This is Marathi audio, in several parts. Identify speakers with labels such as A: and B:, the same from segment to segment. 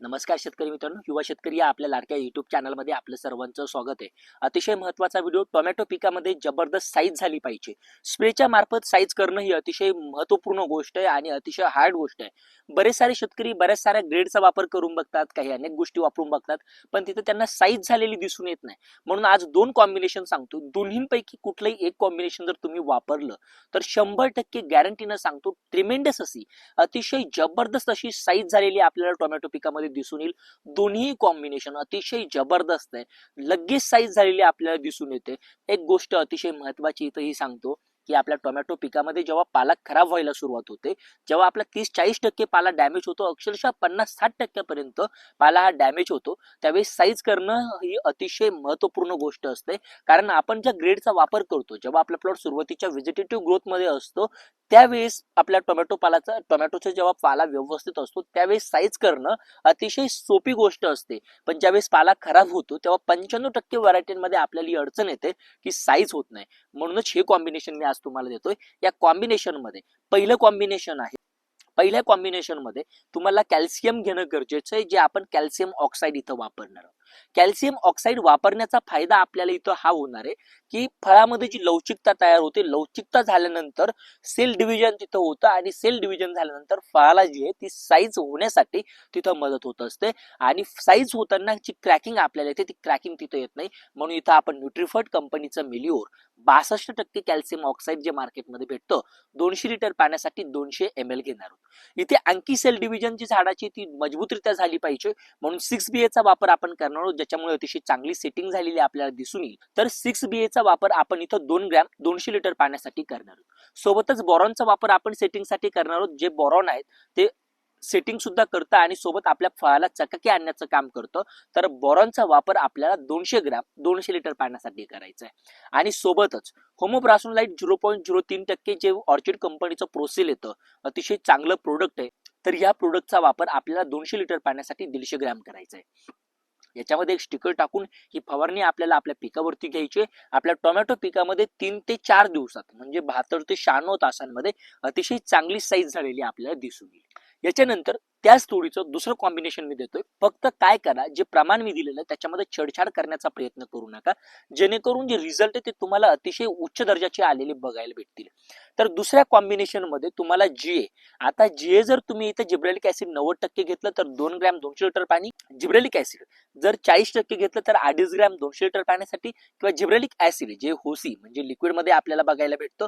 A: नमस्कार शेतकरी मित्रांनो युवा शेतकरी या आपल्या लाडक्या युट्यूब चॅनलमध्ये आपलं सर्वांचं स्वागत आहे. अतिशय महत्त्वाचा व्हिडिओ टोमॅटो पिकामध्ये जबरदस्त साईज झाली पाहिजे. स्प्रेच्या मार्फत साईज करणं ही अतिशय महत्त्वपूर्ण गोष्ट आहे आणि अतिशय हार्ड गोष्ट आहे. बरेच सारे शेतकरी बऱ्याच साऱ्या ग्रेडचा वापर करून बघतात काही अनेक गोष्टी वापरून बघतात पण तिथे त्यांना साईज झालेली दिसून येत नाही. म्हणून आज दोन कॉम्बिनेशन सांगतो. दोन्हींपैकी कुठलंही एक कॉम्बिनेशन जर तुम्ही वापरलं तर शंभर टक्के गॅरंटीनं सांगतो ट्रिमेंडस अशी अतिशय जबरदस्त अशी साईज झालेली आपल्याला टोमॅटो पिकामध्ये दिसून येईल. दोन्ही कॉम्बिनेशन अतिशय जबरदस्त आहे. लगेच साईज झालेली आपल्याला दिसून येते. एक गोष्ट अतिशय महत्वाची इथं ही सांगतो की आपल्या टोमॅटो पिकामध्ये जेव्हा पाला खराब व्हायला सुरुवात होते जेव्हा आपला तीस चाळीस टक्के पाला डॅमेज होतो अक्षरशः पन्नास साठ टक्क्यापर्यंत पाला हा डॅमेज होतो त्यावेळी साईज करणं ही अतिशय महत्त्वपूर्ण गोष्ट असते. कारण आपण ज्या ग्रेडचा वापर करतो जेव्हा आपला प्लॉट सुरुवातीच्या व्हेजिटेटिव्ह ग्रोथमध्ये असतो त्यावेळेस आपल्या टोमॅटो पालाचा टोमॅटोचा जेव्हा पाला व्यवस्थित असतो त्यावेळेस साईज करणं अतिशय सोपी गोष्ट असते. पण ज्यावेळेस पाला खराब होतो तेव्हा पंच्याण्णव टक्के व्हरायटीमध्ये आपल्याला ही अडचण येते की साईज होत नाही. म्हणूनच हे कॉम्बिनेशन मी आज तुम्हाला देतोय. या कॉम्बिनेशनमध्ये पहिलं कॉम्बिनेशन आहे. पहिल्या कॉम्बिनेशनमध्ये तुम्हाला कॅल्शियम घेणं गरजेचं आहे जे आपण कॅल्शियम ऑक्साईड इथं वापरणार आहोत. कॅल्शियम ऑक्साईड वापरण्याचा फायदा आपल्याला इथं हा होणार आहे की फळामध्ये जी लवचिकता तयार होते लवचिकता झाल्यानंतर सेल डिव्हिजन तिथं होतं आणि सेल डिव्हिजन झाल्यानंतर फळाला जी आहे ती साईज होण्यासाठी तिथं मदत होत असते. आणि साईज होताना जी क्रॅकिंग आपल्याला येते ती क्रॅकिंग तिथं येत नाही. म्हणून इथं आपण न्यूट्रिफर्ट कंपनीचं मिलिओर बासष्ट टक्के कॅल्शियम ऑक्साईड जे मार्केटमध्ये भेटतं दोनशे लिटर पाण्यासाठी दोनशे एम एल घेणार आहोत. इथे आणखी सेल डिव्हिजन जी झाडाची ती मजबूतरित्या झाली पाहिजे. म्हणून सिक्स बी चा वापर आपण करणार आहोत ज्याच्यामुळे अतिशय चांगली सेटिंग झालेली आपल्याला दिसून येईल. तर सिक्स बी चा वापर आपण इथं दोन ग्रॅम दोनशे लिटर पाण्यासाठी करणार आहोत. सोबतच बोरॉनचा वापर आपण सेटिंगसाठी करणार आहोत. जे बोरॉन आहेत ते सेटिंग सुद्धा करतं आणि सोबत आपल्या फळाला चकाकी आणण्याचं काम करतं. तर बोरॉनचा वापर आपल्याला दोनशे ग्रॅम दोनशे लिटर पाण्यासाठी करायचा आहे. आणि सोबतच होमोब्रासून लाइट झिरो पॉईंट झिरो तीन टक्के जे ऑर्चिड कंपनीचं प्रोसेल येतं अतिशय चांगलं प्रोडक्ट आहे. तर या प्रोडक्टचा वापर आपल्याला दोनशे लिटर पाण्यासाठी दीडशे ग्रॅम करायचा आहे. याच्यामध्ये एक स्टिकर टाकून ही फवारणी आपल्याला आपल्या पिकावरती घ्यायची आपल्या टोमॅटो पिकामध्ये तीन ते चार दिवसात म्हणजे बहात्तर ते शहाण्णव तासांमध्ये अतिशय चांगली साईज झालेली आपल्याला दिसून येईल. याच्यानंतर त्याच तोडीचं दुसरं कॉम्बिनेशन मी देतोय. फक्त काय करा जे प्रमाण मी दिलेलं आहे त्याच्यामध्ये छेडछाड करण्याचा प्रयत्न करू नका. जेणेकरून जे रिझल्ट आहे ते तुम्हाला अतिशय उच्च दर्जाचे आलेले बघायला भेटतील. तर दुसऱ्या कॉम्बिनेशनमध्ये तुम्हाला जीए आता जीए जर तुम्ही इथे जिब्रेलिक ऍसिड नव्वद टक्के घेतलं तर दोन ग्रॅम दोनशे लिटर पाणी जिब्रेलिक ऍसिड जर चाळीस टक्के घेतलं तर अडीच ग्रॅम दोनशे लिटर पाण्यासाठी किंवा जिब्रेलिक ऍसिड जे होसी म्हणजे लिक्विडमध्ये आपल्याला बघायला भेटतं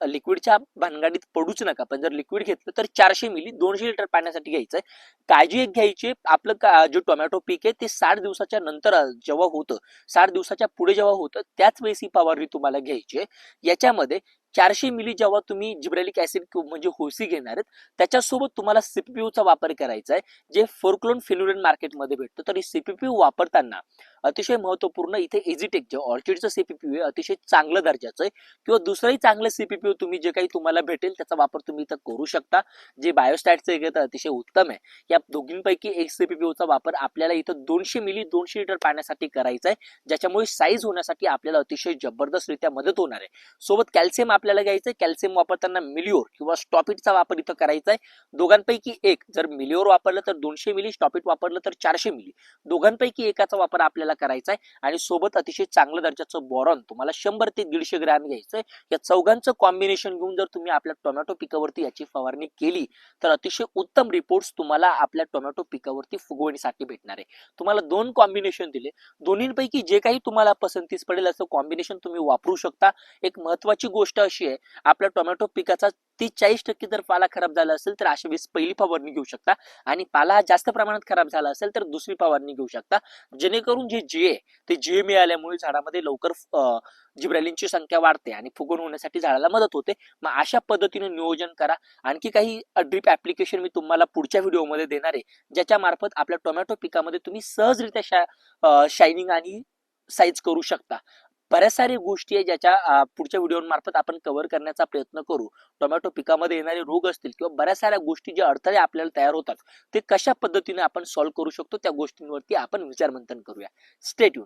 A: लिक्विडच्या भानगाडीत पडूच नका. पण जर लिक्विड घेतलं तर चारशे मिली दोनशे लिटर पाण्यासाठी घ्यायचं आहे काळजी एक घ्यायची आपलं जे टोमॅटो पीक आहे ते साठ दिवसाच्या नंतर जेव्हा होतं साठ दिवसाच्या पुढे जेव्हा होतं त्याच वेळेस ही फवारणी तुम्हाला घ्यायची आहे. याच्यामध्ये चारशे मिली जेव्हा तुम्ही जिब्रेलिक ऍसिड म्हणजे होसी घेणार आहेत त्याच्यासोबत तुम्हाला सीपीपीयूचा वापर करायचा आहे जे फोरक्लोन फिन्युरन मार्केटमध्ये भेटतं. तर हे सीपीपीयू वापरताना अतिशय महत्त्वपूर्ण इथे एजिटेक जे ऑर्चिडचं सीपीपीयू आहे अतिशय चांगलं दर्जाचं आहे. किंवा दुसरंही चांगलं सीपीपीयू तुम्ही जे काही तुम्हाला भेटेल त्याचा वापर तुम्ही इथं करू शकता. जे बायोस्टॅटचं एक तर अतिशय उत्तम आहे. या दोघींपैकी एक सीपीपीयूचा वापर आपल्याला इथं दोनशे मिली दोनशे लिटर पाण्यासाठी करायचा आहे ज्याच्यामुळे साईज होण्यासाठी आपल्याला अतिशय जबरदस्तरित्या मदत होणार आहे. सोबत कॅल्शियम आपल्याला घ्यायचं आहे कॅल्शियम वापरताना मिलिओर किंवा स्टॉपिटचा वापर इथं करायचा आहे दोघांपैकी एक जर मिलिओर वापरलं तर दोनशे मिली स्टॉपिट वापरलं तर चारशे मिली दोघांपैकी एकाचा वापर आपल्याला करायचा आहे आणि सोबत अतिशय चांगलं दर्जाचं बोरॉन तुम्हाला शंभर ते दीडशे ग्रॅम घ्यायचं आहे या चौघांचं कॉम्बिनेशन घेऊन जर तुम्ही आपल्या टोमॅटो पिकावरती याची फवारणी केली तर अतिशय उत्तम रिपोर्ट्स तुम्हाला आपल्या टोमॅटो पिकावरती फुगवणीसाठी भेटणार आहे. तुम्हाला दोन कॉम्बिनेशन दिले. दोन्हीपैकी जे काही तुम्हाला पसंतीस पडेल असं कॉम्बिनेशन तुम्ही वापरू शकता. एक महत्वाची गोष्ट अशी आहे आपल्या टोमॅटो पिकाचा तीस चाळीस टक्के जर पाला खराब झाला असेल तर अशा वेळेस पहिली फवारणी घेऊ शकता. आणि पाला जास्त प्रमाणात खराब झाला असेल तर दुसरी फवारणी घेऊ शकता. जेणेकरून जे जे आहे ते जे मिळाल्यामुळे झाडामध्ये लवकर जिब्रॅलिनची संख्या वाढते आणि फुगवण होण्यासाठी झाडाला मदत होते. मग अशा पद्धतीने नियोजन करा. आणखी काही ड्रीप ऍप्लिकेशन मी तुम्हाला पुढच्या व्हिडिओमध्ये देणार आहे ज्याच्या मार्फत आपल्या टोमॅटो पिकामध्ये तुम्ही सहजरित्या शा शायनिंग आणि साईज करू शकता. बऱ्याच साऱ्या गोष्टी आहे ज्याच्या पुढच्या व्हिडिओ मार्फत आपण कव्हर करण्याचा प्रयत्न करू. टोमॅटो पिकामध्ये येणारे रोग असतील किंवा बऱ्याच साऱ्या गोष्टी जे अडथळे आपल्याला तयार होतात ते कशा पद्धतीने आपण सॉल्व्ह करू शकतो त्या गोष्टींवरती आपण विचारमंथन करूया. स्टेट